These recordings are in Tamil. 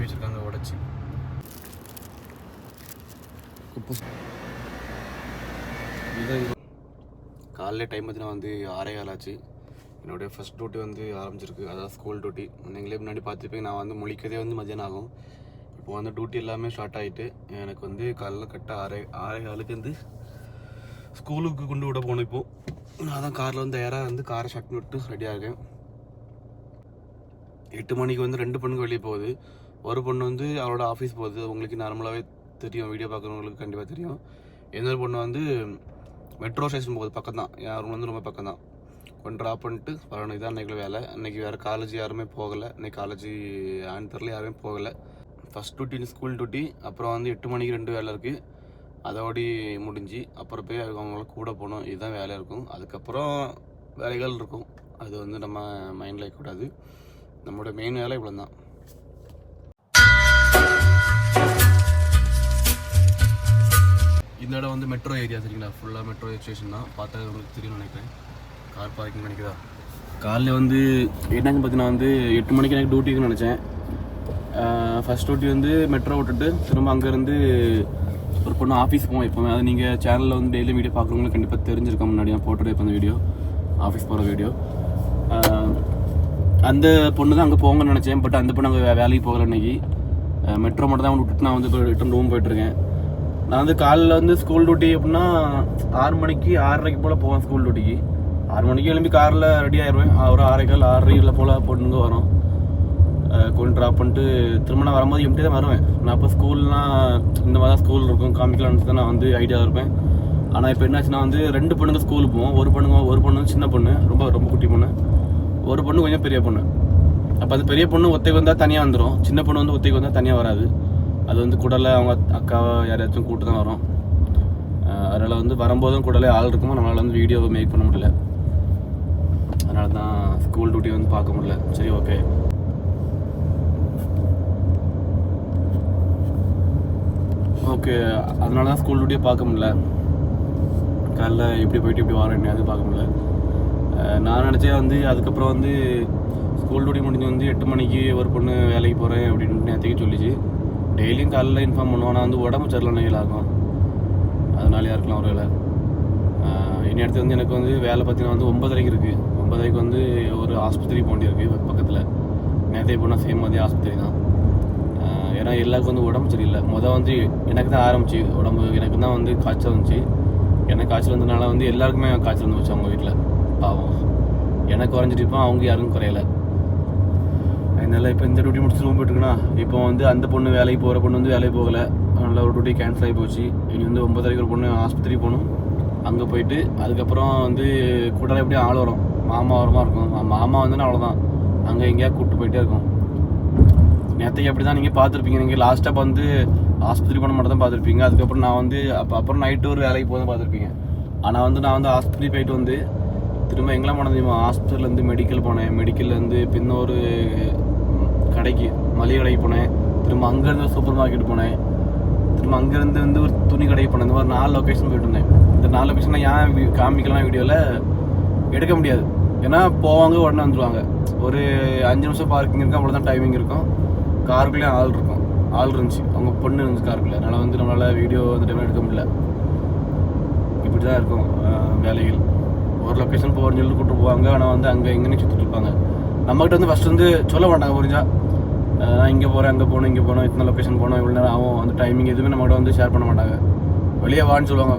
அடுக்கி வச்சுருக்காங்க உடச்சி. காலைல டைம் பார்த்தீங்கன்னா வந்து ஆறே கால் ஆச்சு. என்னுடைய ஃபஸ்ட் டியூட்டி வந்து ஆரம்பிச்சிருக்கு. அதாவது ஸ்கூல் டியூட்டி நீங்களே முன்னாடி பார்த்துருப்பீங்க நான் வந்து முழிக்கிறதே வந்து மதியானம் ஆகும். இப்போ வந்து டியூட்டி எல்லாமே ஸ்டார்ட் ஆகிட்டு எனக்கு வந்து காலைல கரெக்டாக ஆறே ஆறே காலுக்கு வந்து ஸ்கூலுக்கு கொண்டு விட போகணும் இப்போது நான் தான் காரில் வந்து தயாராக வந்து காரை ஷட் விட்டு ரெடியாக இருக்கேன். எட்டு மணிக்கு வந்து ரெண்டு பொண்ணுங்க வெளியே போகுது. ஒரு பொண்ணு வந்து அவளோட ஆஃபீஸ் போகுது. உங்களுக்கு நார்மலாகவே தெரியும். வீடியோ பார்க்குறவங்களுக்கு கண்டிப்பாக தெரியும். இன்னொரு பொண்ணு வந்து மெட்ரோ ஸ்டேஷன் போகுது. பக்கம் தான் யாரும் வந்து ரொம்ப பக்கம் தான் கொஞ்சம் ட்ராப் பண்ணிட்டு வரணும். இதான் அன்றைக்கி வேலை. இன்றைக்கி வேறு காலேஜ் யாருமே போகலை. இன்னைக்கு காலேஜ் ஆன் தெரில யாருமே போகலை. ஃபஸ்ட் டூட்டி ஸ்கூல் டூட்டி அப்புறம் வந்து எட்டு மணிக்கு ரெண்டு வேலை இருக்குது அதோடி முடிஞ்சு அப்புறம் போய் அவங்கள கூட போகணும். இதுதான் வேலை இருக்கும். அதுக்கப்புறம் வேலைகள் இருக்கும். அது வந்து நம்ம மைண்டில் இருக்கக்கூடாது நம்மளோட மெயின் வேலை இவ்வளோ தான் இந்த இடம் வந்து மெட்ரோ ஏரியா சரிங்களா? ஃபுல்லாக மெட்ரோ ஸ்டேஷன் தான். பார்த்தா உங்களுக்கு தெரியும் நினைக்கிறேன். கார் பார்க்கிங் நினைக்கிறதா காலைல வந்து என்னன்னு பார்த்தீங்கன்னா வந்து எட்டு மணிக்கு எனக்கு டியூட்டிக்கு நினச்சேன். ஃபஸ்ட் டியூட்டி வந்து மெட்ரோ விட்டுட்டு திரும்ப அங்கேருந்து ஒரு பொண்ணு ஆஃபீஸ் போவோம் எப்போவுமே. அது நீங்கள் சேனலில் வந்து டெய்லி வீடியோ பார்க்குறவங்களுக்கு கண்டிப்பாக தெரிஞ்சிருக்க முன்னாடி நான் போட்டுட்டு இப்போ அந்த வீடியோ ஆஃபீஸ் போகிற வீடியோ அந்த பொண்ணு தான் அங்கே போங்கன்னு நினச்சேன். பட் அந்த பொண்ணு அங்கே வேலைக்கு போகல இன்னைக்கு. மெட்ரோ மட்டும் தான் விட்டுட்டு நான் வந்து இப்போ ரிட்டன் ரூம் போயிட்டுருக்கேன் நான் வந்து காலைல வந்து ஸ்கூல் டியூட்டி அப்படின்னா ஆறு மணிக்கு ஆறரைக்கு போல் போவேன் ஸ்கூல் டியூட்டிக்கு ஆறு மணிக்கு எழும்பி காரில் ரெடி ஆயிடுவேன் ஒரு ஆறரை கால் போல் பொண்ணுங்க வரும். கொண்டு ட்ராப் பண்ணிட்டு திரும்ப நான் வரும்போது எம்டி தான் வருவேன். நான் இப்போ ஸ்கூல்லாம் இந்த மாதிரி தான் ஸ்கூல் இருக்கும். காமிக்கலான்னு தான் நான் வந்து ஐடியா இருப்பேன். ஆனால் இப்போ என்னாச்சுன்னா வந்து ரெண்டு பொண்ணுங்க ஸ்கூலுக்கு போவோம். ஒரு பொண்ணுங்க ஒரு பொண்ணு சின்ன பொண்ணு. ரொம்ப ரொம்ப குட்டி பொண்ணு. ஒரு பொண்ணு கொஞ்சம் பெரிய பொண்ணு. அப்போ அது பெரிய பொண்ணு ஒத்தைக்கு வந்தால் தனியாக வந்துடும் சின்ன பொண்ணு வந்து ஒத்தைக்கு வந்தால் தனியாக வராது. அது வந்து கூடல அவங்க அக்காவை யாரையாச்சும் கூட்டு தான் வரும். அதனால் வந்து வரும்போதும் கூடலே ஆள் இருக்குமோ நம்மளால் வந்து வீடியோ மேக் பண்ண முடியல. அதனால தான் ஸ்கூல் டியூட்டி வந்து பார்க்க முடியல. சரி ஓகே ஓகே அதனால தான் ஸ்கூல் டியூட்டியை பார்க்க முடியல. காலைல எப்படி போயிட்டு இப்படி வரேன் அது பார்க்க முடியல. நான் நினச்சேன் வந்து அதுக்கப்புறம் வந்து ஸ்கூல் டியூட்டி முடிஞ்சு வந்து எட்டு மணிக்கு ஒரு பொண்ணு வேலைக்கு போகிறேன் அப்படின்ட்டு நேற்றுக்கு சொல்லிச்சு. டெய்லியும் காலையில் இன்ஃபார்ம் பண்ணுவோம் வந்து உடம்பு சரியில்லை ஆகும் அதனாலயா இருக்கலாம் ஒரு வேலை இனி அடுத்து வந்து எனக்கு வந்து வேலை பார்த்தீங்கன்னா வந்து ஒன்பதரைக்கு இருக்குது ஒன்பதரைக்கு வந்து ஒரு ஆஸ்பத்திரி போண்டி இருக்குது பக்கத்தில். நேரத்தை போனால் சேம் மாதிரி ஆஸ்பத்திரி தான். ஏன்னா எல்லாருக்கும் வந்து உடம்பு சரியில்லை. மொதல் வந்து எனக்கு தான் ஆரம்பிச்சு உடம்பு எனக்கு தான் வந்து காய்ச்சல் வந்துச்சு. எனக்கு காய்ச்சல் வந்ததுனால வந்து எல்லாருக்குமே காய்ச்சல் வந்து வச்சு அவங்க வீட்டில் பாவம். எனக்கு குறைஞ்சிட்டு இருப்போம் அவங்க யாருக்கும் குறையல. அதனால இப்போ இந்த டியூட்டி முடிச்சு ரூம் போயிட்டுருக்குன்னா இப்போ வந்து அந்த பொண்ணு வேலைக்கு போகிற பொண்ணு வந்து வேலைக்கு போகலை. அதனால் ஒரு டியூட்டி கேன்சல் ஆகி போச்சு. இனி வந்து ஒன்பதரைக்கு ஒரு பொண்ணு ஆஸ்பத்திரி போகணும். அங்கே போயிட்டு அதுக்கப்புறம் வந்து கூட எப்படியும் ஆள் வரும். மாமா வரமாக இருக்கும். மாமா வந்து அவ்வளோதான் அங்கே எங்கேயா கூப்பிட்டு போயிட்டே இருக்கும். நேற்றுக்கு அப்படி தான் நீங்கள் பார்த்துருப்பீங்க நீங்கள் லாஸ்ட்டாக வந்து ஆஸ்பத்திரி போன மட்டும் தான் பார்த்துருப்பீங்க. அதுக்கப்புறம் நான் வந்து அப்போ அப்புறம் நைட்டு ஒரு வேலைக்கு போதும் பார்த்துருப்பீங்க. ஆனால் வந்து நான் வந்து ஆஸ்பத்திரி போயிட்டு வந்து திரும்ப எங்கெல்லாம் போனது தெரியுமா? ஹாஸ்பிட்டல்லேருந்து மெடிக்கல் போனேன். மெடிக்கல்லேருந்து பின்ன ஒரு கடைக்கு மளிகை கடைக்கு போனேன். திரும்ப அங்கேருந்து சூப்பர் மார்க்கெட் போனேன். திரும்ப அங்கேருந்து வந்து ஒரு துணி கடைக்கு போனேன். இந்த மாதிரி நாலு லொக்கேஷன் போயிட்டு இருந்தேன். இந்த நாலு லொக்கேஷன் ஏன் காமிக்கலாம் வீடியோவில் எடுக்க முடியாது. ஏன்னா போவாங்க உடனே வந்துடுவாங்க ஒரு அஞ்சு நிமிஷம் பார்க்கிங் இருக்கும் அவ்வளோதான் டைமிங் இருக்கும். காருக்குள்ளேயும் ஆள் இருக்கும். ஆள் இருந்துச்சு. அவங்க பொண்ணு இருந்துச்சு காருக்குள்ளே அதனால் வந்து நம்மளால் வீடியோ அந்த டைமில் எடுக்க முடியல. இப்படி தான் இருக்கும் வேலைகள். ஒரு லொக்கேஷன் போகிறேன்னு சொல்லி கூப்பிட்டு போவாங்க. ஆனால் வந்து அங்கே எங்கேன்னு சுற்றிட்டு இருப்பாங்க. நம்மகிட்ட வந்து ஃபஸ்ட்டு வந்து சொல்ல மாட்டாங்க புரிஞ்சா? நான் இங்கே போகிறேன் அங்கே போகணும் இங்கே போகணும் இத்தனை லொக்கேஷன் போகணும் இவ்வளோ நேரம் ஆகும். அந்த டைமிங் எதுவுமே நம்மகிட்ட வந்து ஷேர் பண்ண மாட்டாங்க. வெளியே வான்னு சொல்லுவாங்க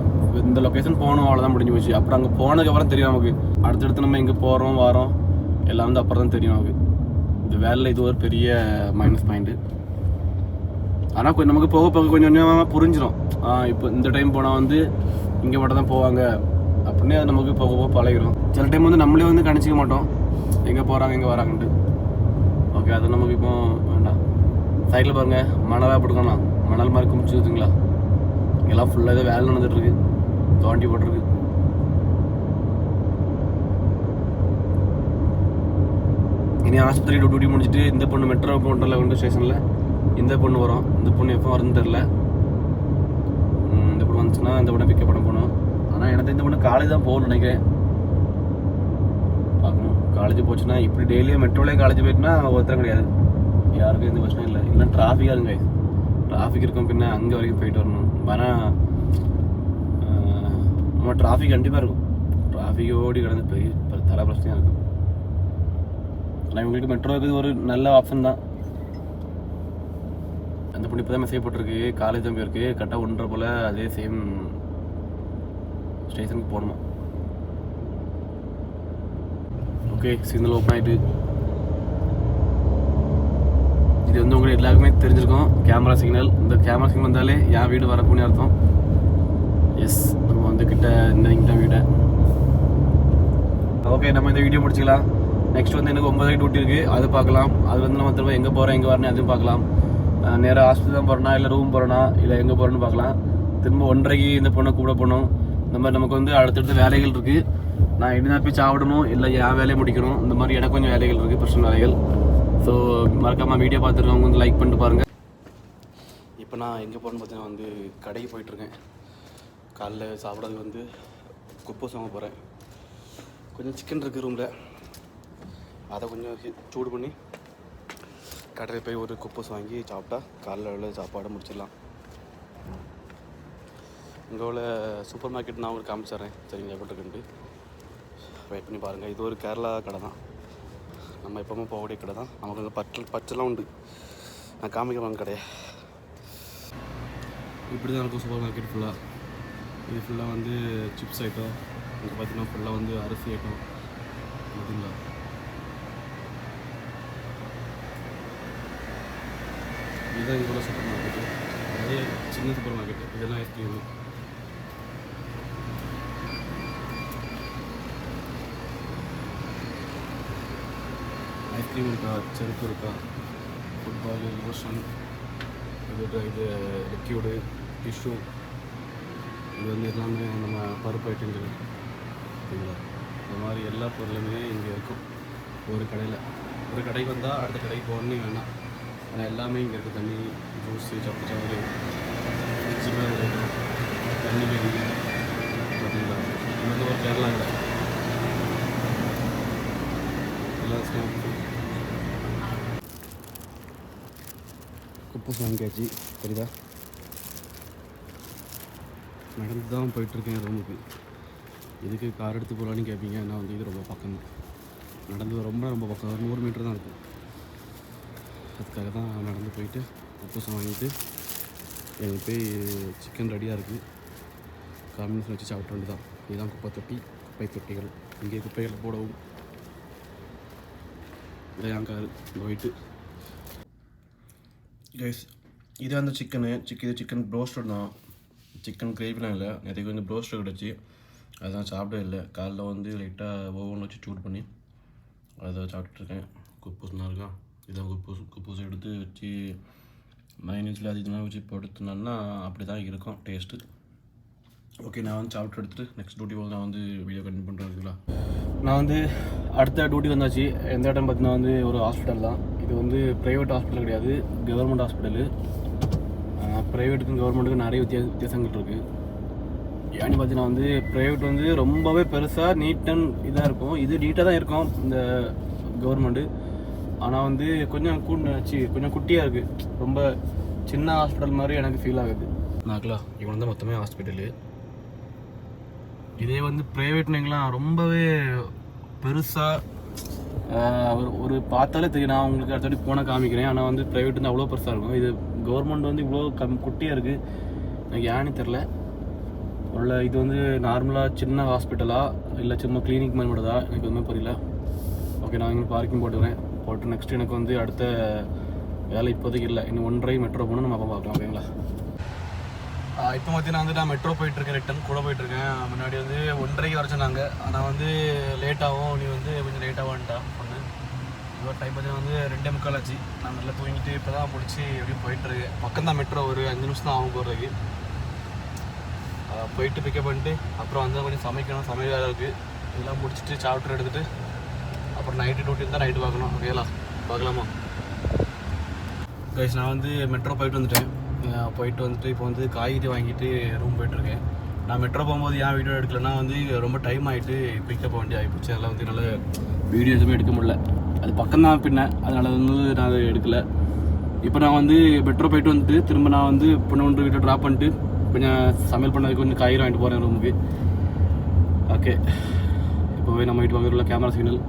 இந்த லொக்கேஷன் போகணும் அவ்வளோதான் முடிஞ்சு போச்சு. அப்புறம் அங்கே போனதுக்கப்புறம் தெரியும் நமக்கு. அடுத்தடுத்து நம்ம எங்கே போகிறோம் வரோம் எல்லாம் வந்து அப்புறம் தான் தெரியும் நமக்கு. இந்த வேலையில் இது ஒரு பெரிய மைனஸ் பாயிண்ட்டு ஆனால் கொஞ்சம் நமக்கு போக போக கொஞ்சம் கொஞ்சமாக புரிஞ்சிடும் இப்போ இந்த டைம் போனால் வந்து இங்கே மட்டும் தான் போவாங்க. அப்படின்னு அது நமக்கு போக போக பழகிடும் சில டைம் வந்து நம்மளே வந்து கணிச்சிக்க மாட்டோம். எங்கே போகிறாங்க எங்கே வராங்கன்ட்டு. ஓகே அது நமக்கு இப்போ சைடில் பாருங்கள் மணலாக போட்டுக்கணும் மணல் மாதிரி குமிச்சு வச்சுங்களா இங்கெல்லாம் ஃபுல்லாக ஏதோ வேலை நடந்துட்டுருக்கு. தோண்டி போட்டிருக்கு. இனி ஆஸ்பத்திரி டியூட்டி முடிச்சுட்டு இந்த பொண்ணு மெட்ரோ போன்றல கொண்டு ஸ்டேஷனில் இந்த பொண்ணு வரும். இந்த பொண்ணு எப்போ வரும்னு தெரில இந்த பொண்ணு வந்துச்சுன்னா இந்த பொண்ணை பிக்கப் பண்ண போகணும். ஆனால் எனக்கு இந்த பொண்ணு காலேஜ் தான் போகணும்னு நினைக்கிறேன். பார்க்கணும். காலேஜ் போச்சுன்னா இப்படி டெய்லியும் மெட்ரோலே காலேஜ் போயிட்டுனா ஒருத்தரம் கிடையாது. யாருக்கும் எந்த பிரச்சனையும் இல்லை. இல்லை டிராஃபிக்காக இருங்க டிராஃபிக் இருக்கும் பின்ன அங்கே வரைக்கும் போயிட்டு வரணும். ஆனால் நம்ம டிராஃபிக் கண்டிப்பாக இருக்கும். டிராஃபிக் ஓடி கிடந்து பெரிய தலை பிரச்சனையாக இருக்கும். ஆனால் இவங்களுக்கு மெட்ரோ இருக்குது ஒரு நல்ல ஆப்ஷன் தான். அந்த பொண்ணு இப்போ தான் மெசேஜ் போட்டிருக்கு. காலேஜ் தான் போயிருக்கு. கரெக்டாக ஒன்றரை போல் அதே சேம் ஸ்டேஷனுக்கு போகணுமா? ஓகே சிக்னல் ஓப்பன் ஆகிட்டு இது வந்து உங்களுக்கு எல்லாருக்குமே தெரிஞ்சிருக்கும். கேமரா சிக்னல் இந்த கேமரா சிக்னல் வந்தாலே என் வீடு வரக்கூடிய அர்த்தம். எஸ் நம்ம வந்து கிட்ட இந்த இங்கிட்ட வீடை. ஓகே நம்ம இந்த வீடியோ முடிச்சுக்கலாம். நெக்ஸ்ட் வந்து எனக்கு ஒன்பது டியூட்டி இருக்குது அது பார்க்கலாம். அது வந்து நம்ம திரும்ப எங்கே போகிறோம் எங்கே வரணும் அதுவும் பார்க்கலாம். நேராக ஹாஸ்பிட்டல் தான் போகிறோன்னா இல்லை ரூம் போகிறோன்னா இல்லை எங்கே போகிறோன்னு பார்க்கலாம். திரும்ப ஒன்றரைக்கு இந்த பொண்ணை கூட போகணும். இந்த மாதிரி நமக்கு வந்து அடுத்தடுத்த வேலைகள் இருக்குது நான் என்ன போய் சாப்பிடணும் இல்லை என் வேலையை முடிக்கணும். இந்த மாதிரி எனக்கு கொஞ்சம் வேலைகள் இருக்குது பர்சனல் வேலைகள். ஸோ மறக்காமல் வீடியோ பார்த்துருக்கவங்க வந்து லைக் பண்ணிட்டு பாருங்கள் இப்போ நான் எங்கே போகிறேன்னு பார்த்தீங்கன்னா வந்து கடைக்கு போயிட்டுருக்கேன். காலைல சாப்பிட்றதுக்கு வந்து குப்போஸ் வாங்க போகிறேன் கொஞ்சம் சிக்கன் இருக்குது ரூமில் அதை கொஞ்சம் சூடு பண்ணி கடையில் போய் ஒரு குப்போஸ் வாங்கி சாப்பிட்டா காலைல உள்ள சாப்பாடை முடிச்சிடலாம். இங்கே உள்ள சூப்பர் மார்க்கெட் நான் உங்களுக்கு காமிச்சிடுறேன் சரிங்களா? எப்படி இருக்குன்ட்டு. வெயிட் பண்ணி பாருங்கள் இது ஒரு கேரளா கடை தான். நம்ம எப்பவுமே போகக்கூடிய கடை தான். நமக்கு அங்கே பச்சை பச்சைலாம் உண்டு. நான் காமிக்கிறவங்க கடையை. இப்படி தான் இருக்கும் சூப்பர் மார்க்கெட் ஃபுல்லாக இது ஃபுல்லாக வந்து சிப்ஸ் ஐட்டம் இங்கே பார்த்தீங்கன்னா ஃபுல்லாக வந்து அரிசி ஐட்டம் பார்த்தீங்களா இதுதான் இங்கே உள்ள சூப்பர் மார்க்கெட்டு நிறைய சின்ன சூப்பர் மார்க்கெட்டு இதெல்லாம் ஐஸ்கிரீம். ஐஸ்கிரீம் இருக்கா செருப்பு இருக்கா? ஃபுட்பால் லோஷன் இது இது லிக்யூடு டிஷ்யூ இது வந்து எல்லாமே நம்ம பருப்பு ஐட்டங்கள் சரிங்களா? இந்த மாதிரி எல்லா பொருளுமே இங்கே இருக்கும். ஒரு கடையில். ஒரு கடைக்கு வந்தால் அடுத்த கடைக்கு போகணுன்னு வேணாம். ஆனால் எல்லாமே இங்கே இருக்குது தண்ணி ஜூஸு சப்பு சவரு சின்ன தண்ணி வெடி பார்த்தீங்களா இது வந்து ஒரு கேரளா கடை எல்லா ஸ்நாக்ஸும் குப்பை வாங்கியாச்சு சரிதா நடந்து தான் போயிட்டுருக்கேன் ரூமுக்கு. எதுக்கு கார் எடுத்து போகலான்னு கேட்பீங்க நான் வந்து இது ரொம்ப பக்கம். நடந்து ரொம்ப ரொம்ப பக்கம். ஒரு நூறு மீட்டர் தான் இருக்கும். அதுக்காக தான் நடந்து போயிட்டு குப்பூசம் வாங்கிட்டு எனக்கு போய் சிக்கன் ரெடியாக இருக்குது காம்பினேஷன் வச்சு சாப்பிட வேண்டியதான் இதுதான் குப்பை தொட்டி குப்பை தொட்டிகள். இங்கே குப்பைகள் போடவும். இதான் கார். போயிட்டு கைஸ் இது வந்து சிக்கனு சிக்கன் இது சிக்கன் ப்ரோஸ்டட் தான். சிக்கன் கிரேவிலாம் இல்லை. நேற்றுக்கு வந்து ப்ரோஸ்டட் கிடச்சி. அதான் சாப்பிடவே இல்லை. காலைல வந்து லைட்டாக ஓவன் வச்சு சூட் பண்ணி அதை சாப்பிட்டுருக்கேன் குப்பூஸ்னா இருக்கா? இதான் குப்பூஸ். குப்பூஸ் எடுத்து வச்சு மைனஸில் அதிகமாக வச்சு படுத்துனோன்னா அப்படி தான் இருக்கும் டேஸ்ட்டு ஓகே நான் வந்து சாப்பிட்டு எடுத்துட்டு நெக்ஸ்ட் டியூட்டி போது நான் வந்து வீடியோ கண்டினியூ பண்ணுறேன் நான் வந்து அடுத்த டியூட்டி வந்தாச்சு. எந்த இடம் பார்த்தீங்கன்னா வந்து ஒரு ஹாஸ்பிட்டல் தான். இது வந்து ப்ரைவேட் ஹாஸ்பிட்டல் கிடையாது. கவர்மெண்ட் ஹாஸ்பிட்டலு ப்ரைவேட்டுக்கும் கவர்மெண்ட்டுக்கும் நிறைய வித்தியாச வித்தியாசங்கள் இருக்குது ஏன்னு பார்த்தீங்கன்னா வந்து ப்ரைவேட் வந்து ரொம்பவே பெருசாக நீட் அண்ட் இதாக இருக்கும். இது நீட்டாக தான் இருக்கும் இந்த கவர்மெண்ட்டு ஆனால் வந்து கொஞ்சம் கூச்சு கொஞ்சம் குட்டியாக இருக்குது ரொம்ப சின்ன ஹாஸ்பிட்டல் மாதிரி எனக்கு ஃபீல் ஆகுது. நாங்களா இவன் தான் மொத்தமே ஹாஸ்பிட்டலு இதே வந்து ப்ரைவேட்னுங்களாம் ரொம்பவே பெருசாக ஒரு ஒரு பார்த்தாலே தெரியும். நான் உங்களுக்கு அடுத்தடி போனால் காமிக்கிறேன். ஆனால் வந்து ப்ரைவேட் வந்து அவ்வளோ பெருசாக இருக்கும். இது கவர்மெண்ட் வந்து இவ்வளோ கம் குட்டியாக இருக்குது எனக்கு ஏன்னு தெரில உள்ள இது வந்து நார்மலாக சின்ன ஹாஸ்பிட்டலா இல்லை சும்மா கிளினிக் மாதிரி மட்டும் தான் எனக்கு எதுவுமே புரியல. ஓகே நான் இங்கே பார்க்கிங் போட்டுக்கிறேன் போட்டு நெக்ஸ்ட் எனக்கு வந்து அடுத்த வேலை இப்போதைக்கு இல்லை. இன்னும் ஒன்றரை மெட்ரோ போனால் நம்ம அப்போ பார்க்கலாம். ஓகேங்களா இப்போ பார்த்தீங்கன்னா வந்து நான் மெட்ரோ போயிட்டுருக்கேன் ரிட்டன் கூட போயிட்டுருக்கேன். முன்னாடி வந்து ஒன்றரைக்கு வர சொன்னாங்க. ஆனால் வந்து லேட்டாகும் நீ வந்து கொஞ்சம் லேட் பொண்ணு இப்போ டைம் பார்த்தீங்கன்னா வந்து ரெண்டே முக்கால் ஆச்சு. நான் நல்லா தூங்கிட்டு இப்போ தான் முடிச்சு அப்படியே போயிட்டுருக்கேன். பக்கம் தான் மெட்ரோ ஒரு அஞ்சு நிமிஷம் தான் ஆகும் போகிறதுக்கு போயிட்டு பிக்கப் பண்ணிட்டு அப்புறம் வந்து கொஞ்சம் சமைக்கணும். சமையல் வேலை இருக்குது இதெல்லாம் முடிச்சுட்டு சாப்பிட்ரு எடுத்துகிட்டு அப்புறம் நைட்டு டியூட்டி இருந்தால் நைட்டு பார்க்கணும். ஓகேலா பார்க்கலாமா? கைஸ் நான் வந்து மெட்ரோ போயிட்டு வந்துட்டேன். போயிட்டு வந்துட்டு இப்போ வந்து காய்கறி வாங்கிட்டு ரூம் போயிட்டுருக்கேன். நான் மெட்ரோ போகும்போது ஏன் வீடியோ எடுக்கலன்னா வந்து ரொம்ப டைம் ஆகிட்டு பிக்கப் வண்டி ஆகிப்போச்சு அதெல்லாம் வந்து என்னால் வீடியோ எதுவுமே எடுக்க முடியல. அது பக்கம் தான் பின்ன. அதனால வந்து நான் அதை எடுக்கலை. இப்போ நான் வந்து பெட்ரோ போயிட்டு வந்துட்டு திரும்ப நான் வந்து பொண்ணு ஒன்று வீட்டில் ட்ராப் பண்ணிட்டு கொஞ்சம் சமையல் பண்ணதுக்கு கொஞ்சம் காய்கறி வாங்கிட்டு போகிறேன் ரூமுக்கு ஓகே இப்போவே நம்ம வீட்டு பக்கத்தில் உள்ள கேமரா சிக்னல்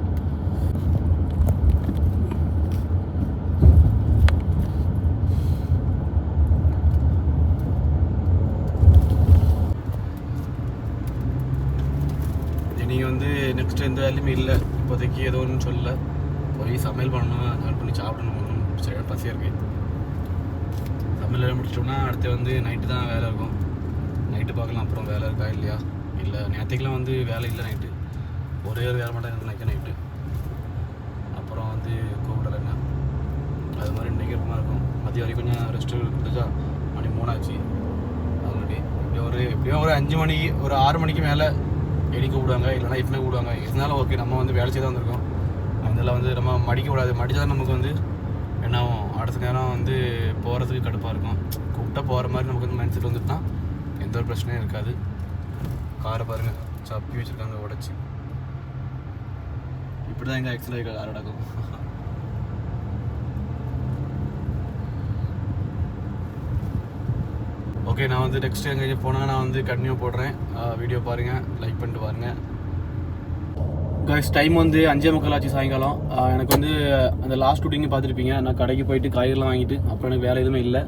நீங்கள் வந்து நெக்ஸ்ட் எந்த வேலையுமே இல்லை. இப்போதைக்கு ஏதோ ஒன்றும் சொல்ல போய் சமையல் பண்ணணும் சமையல் பண்ணி சாப்பிடணும். சரியான பசியாக இருக்கு. சமையல் வேலை முடிச்சிட்டோம்னா அடுத்து வந்து நைட்டு தான் வேலை இருக்கும். நைட்டு பார்க்கலாம். அப்புறம் வேலை இருக்கா இல்லையா? இல்லை நேற்றுக்கெலாம் வந்து வேலை இல்லை நைட்டு ஒரே ஒரு வேலை மட்டும் எனக்கு நினைக்க நைட்டு அப்புறம் வந்து கூப்பிடலைங்க அது மாதிரி இன்றைக்கி இருக்குமா இருக்கும். மதியம் வரைக்கும் கொஞ்சம் ரெஸ்ட்டு கொடுத்துச்சா மணி மூணாச்சு. ஆல்ரெடி. இப்படி ஒரு எப்படியும் ஒரு அஞ்சு மணிக்கு ஒரு ஆறு மணிக்கு மேலே எடிக்க விடுவாங்க இல்லைனா இப்பமே விடுவாங்க. இருந்தாலும் ஓகே நம்ம வந்து வேலை தான் வந்திருக்கோம். அதனால் வந்து நம்ம மடிக்க விடாது மடித்தா நமக்கு வந்து என்ன ஆகும் அடுத்த நேரம் வந்து போகிறதுக்கு கடுப்பாக இருக்கும். கூப்பிட்டா போகிற மாதிரி நமக்கு வந்து மைண்ட் செட் வந்துட்டுனா எந்த ஒரு பிரச்சனையும் இருக்காது. காரை பாருங்கள் சப்பி வச்சுருக்காங்க உடச்சி. இப்படி தான் எங்கள் ஆக்சுவலாக கார் ஓகே நான் வந்து நெக்ஸ்ட் எங்கேயும் போனால் நான் வந்து கண்டினியூ போடுறேன். வீடியோ பாருங்கள் லைக் பண்ணிட்டு பாருங்கள் கைஸ் டைம் வந்து அஞ்சே முக்கால் ஆச்சு சாயங்காலம். எனக்கு வந்து அந்த லாஸ்ட் ஷூட்டிங் பார்த்துருப்பீங்க. நான் கடைக்கு போயிட்டு காய்கறிலாம் வாங்கிட்டு அப்புறம் எனக்கு வேலை எதுவுமே இல்லை.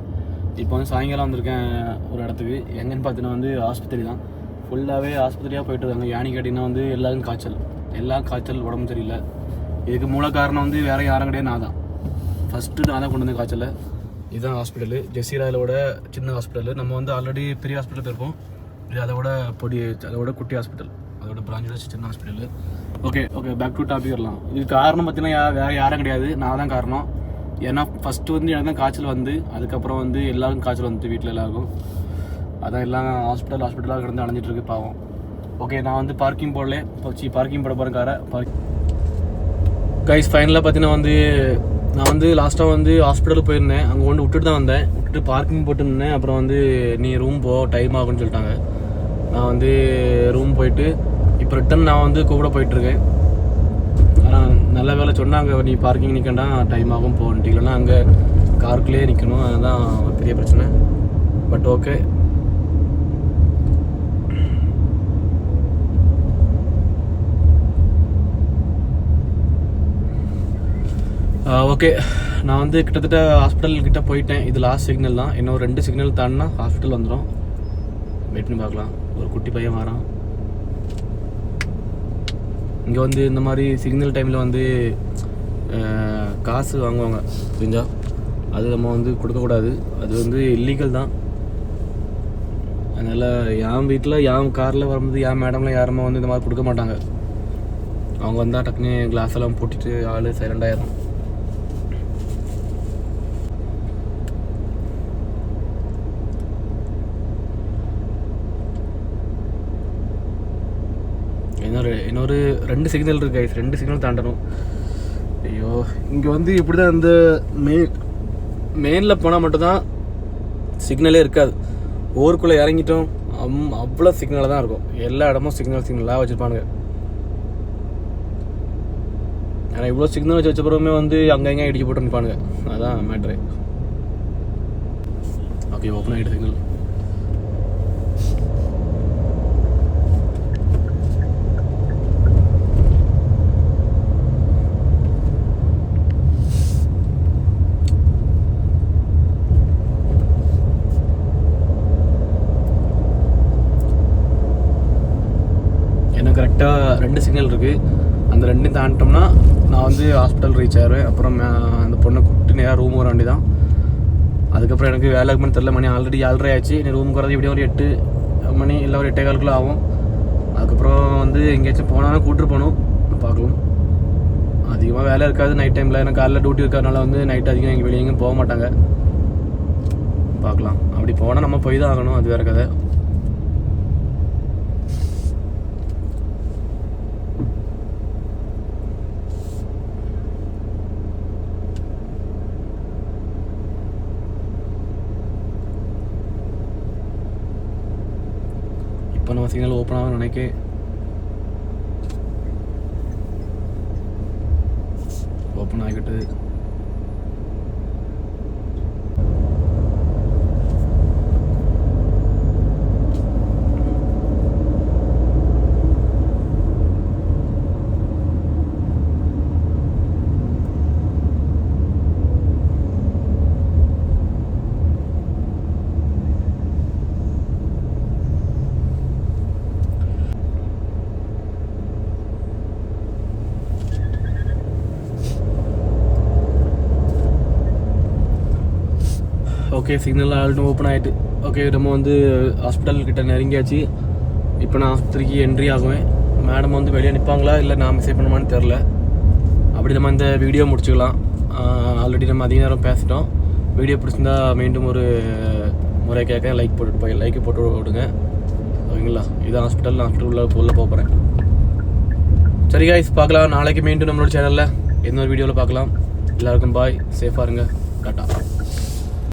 இப்போ வந்து சாயங்காலம் வந்திருக்கேன் ஒரு இடத்துக்கு. எங்கன்னு பார்த்தீங்கன்னா வந்து ஆஸ்பத்திரி தான். ஃபுல்லாகவே ஆஸ்பத்திரியாக போயிட்டு இருக்காங்க. யானி கேட்டிங்கன்னா வந்து எல்லாருக்கும் காய்ச்சல். எல்லா காய்ச்சல் உடம்பு சரியில்லை. இதுக்கு மூல காரணம் வந்து வேற யாரும் கிடையாது நான் தான். ஃபஸ்ட்டு நான் தான் கொண்டு வந்தேன் காய்ச்சலை. இதுதான் ஹாஸ்பிட்டலு ஜெசிராயிலோட சின்ன ஹாஸ்பிட்டலு நம்ம வந்து ஆல்ரெடி பெரிய ஹாஸ்பிட்டல் இருப்போம் இது அதோட பொடி அதோட குட்டி ஹாஸ்பிட்டல் அதோட பிராஞ்சோட சின்ன hospital okay okay back to topic வரலாம் இதுக்கு காரணம் பார்த்தீங்கன்னா யா- வேறு யாரும் கிடையாது. நான் தான் காரணம். ஏன்னா ஃபஸ்ட்டு வந்து எனக்கு தான் காய்ச்சல் வந்து. அதுக்கப்புறம் வந்து எல்லாருக்கும் காய்ச்சல் வந்து வீட்டில் எல்லாருக்கும். அதான் எல்லாம் ஹாஸ்பிட்டல் ஹாஸ்பிட்டலாக கிடந்து அலைஞ்சிட்டு இருக்கு பாவம். ஓகே நான் வந்து பார்க்கிங் போடல. போச்சு பார்க்கிங் போட போகிறேன் காரை பார்க் கைஸ் ஃபைனலாக பார்த்தீங்கன்னா வந்து நான் வந்து லாஸ்ட்டாக வந்து ஹாஸ்பிட்டலுக்கு போயிருந்தேன். அங்கே கொண்டு விட்டுட்டு தான் வந்தேன். விட்டுட்டு பார்க்கிங் போட்டு நின்னேன். அப்புறம் வந்து நீ ரூம் போ டைம் ஆகும்னு சொல்லிட்டாங்க. நான் வந்து ரூம் போயிட்டு இப்போ ரிட்டன் நான் வந்து கூட போயிட்டுருக்கேன் ஆனால் நல்ல வேலை சொன்னாங்க நீ பார்க்கிங் நிற்கண்டா டைம் ஆகும் போகன்ட்டு இல்லைன்னா அங்கே காருக்குள்ளேயே நிற்கணும் அதுதான் ஒரு பெரிய பிரச்சனை. பட் ஓகே ஓகே நான் வந்து கிட்டத்தட்ட ஹாஸ்பிட்டல் கிட்ட போயிட்டேன். இது லாஸ்ட் சிக்னல் தான். இன்னும் ரெண்டு சிக்னல் தாண்டினா ஹாஸ்பிட்டல் வந்துடும் வெயிட் பண்ணி பார்க்கலாம். ஒரு குட்டி பையன் வரான். இங்கே வந்து இந்த மாதிரி சிக்னல் டைமில் வந்து காசு வாங்குவாங்க. புரிஞ்சா? அது நம்ம வந்து கொடுக்கக்கூடாது அது வந்து இல்லீகல் தான். அதனால் என் வீட்டில் என் காரில் வரும்போது என் மேடம்லாம் யாருமே வந்து இந்த மாதிரி கொடுக்க மாட்டாங்க. அவங்க வந்தால் டக்குனு கிளாஸ் எல்லாம் போட்டுட்டு ஆள் சைலண்ட் ஆயிடும் இன்னொரு இன்னொரு ரெண்டு சிக்னல் இருக்கு கைஸ் ரெண்டு சிக்னல் தாண்டணும். ஐயோ இங்கே வந்து இப்படி தான் இந்த மெயின் மெயினில் போனால் மட்டும்தான் சிக்னலே இருக்காது. ஊருக்குள்ளே இறங்கிட்டோம் அம் அவ்வளோ சிக்னலாக தான் இருக்கும். எல்லா இடமும் சிக்னல் சிக்னலாக வச்சுருப்பானுங்க. ஆனால் இவ்வளோ சிக்னல் வச்சு வச்சப்புறமே வந்து அங்கே எங்கே இடிச்சு போட்டு நிற்பானுங்க அதான் மேட்ரு ஓகே ஓப்பன் ஆகிட்டு சிக்னல் கரெக்டாக ரெண்டு சிக்னல் இருக்குது அந்த ரெண்டையும் தாண்டிட்டோம்னா நான் வந்து ஹாஸ்பிட்டல் ரீச் ஆயிடுவேன் அப்புறம் அந்த பொண்ணை கூப்பிட்டு நேராக ரூம் வர வேண்டி தான் அதுக்கப்புறம் எனக்கு வேலை இருக்குன்னு தெரில மணி ஆல்ரெடி ஆல்ரெடி ஆச்சு நீ ரூம் வரது எப்படியும் ஒரு எட்டு மணி இல்லை ஒரு எட்டே காலுக்குள்ள ஆகும். அதுக்கப்புறம் வந்து எங்கேயாச்சும் போனாலும் கூப்பிட்டு போகணும். பார்க்கலாம். அதிகமாக வேலை இருக்காது. நைட் டைமில் எனக்கு காலைல டியூட்டி இருக்கிறதுனால வந்து நைட் அதிகம் எங்கள் வெளியே எங்கேயும் போக மாட்டாங்க. பார்க்கலாம். அப்படி போனால் நம்ம போய் தான் ஆகணும். அது வேறு கதை. இப்போ நம்ம சிக்னல் ஓப்பன் ஆகும் ஓகே சிக்னல் ஆல்ட்டும் ஓப்பன் ஆகிட்டு ஓகே நம்ம வந்து uh, ஹாஸ்பிட்டல் கிட்ட நெருங்கியாச்சு. இப்போ நான் ஆஸ்பத்திரிக்கு என்ட்ரி ஆகுவேன். மேடம் வந்து வெளியே நிற்பாங்களா இல்லை நான் மெசேஜ் பண்ணுமான்னு தெரில அப்படி நம்ம இந்த வீடியோ முடிச்சுக்கலாம். Uh, ஆல்ரெடி நம்ம அதிக நேரம் பேசிட்டோம். வீடியோ பிடிச்சிருந்தா மீண்டும் ஒரு uh, முறை கேட்க லைக் போட்டுட்டு போய் லைக் போட்டு விடுங்க. ஓகேங்களா இது ஹாஸ்பிட்டல் நான் ஹாஸ்பிட்டல் உள்ள உள்ள போகிறேன் சரி காய்ஸ் பார்க்கலாம். நாளைக்கு மீண்டும் நம்மளோட சேனலில் இன்னொரு வீடியோவில் பார்க்கலாம். எல்லாருக்கும் பாய் சேஃபாக இருங்க. டாட்டா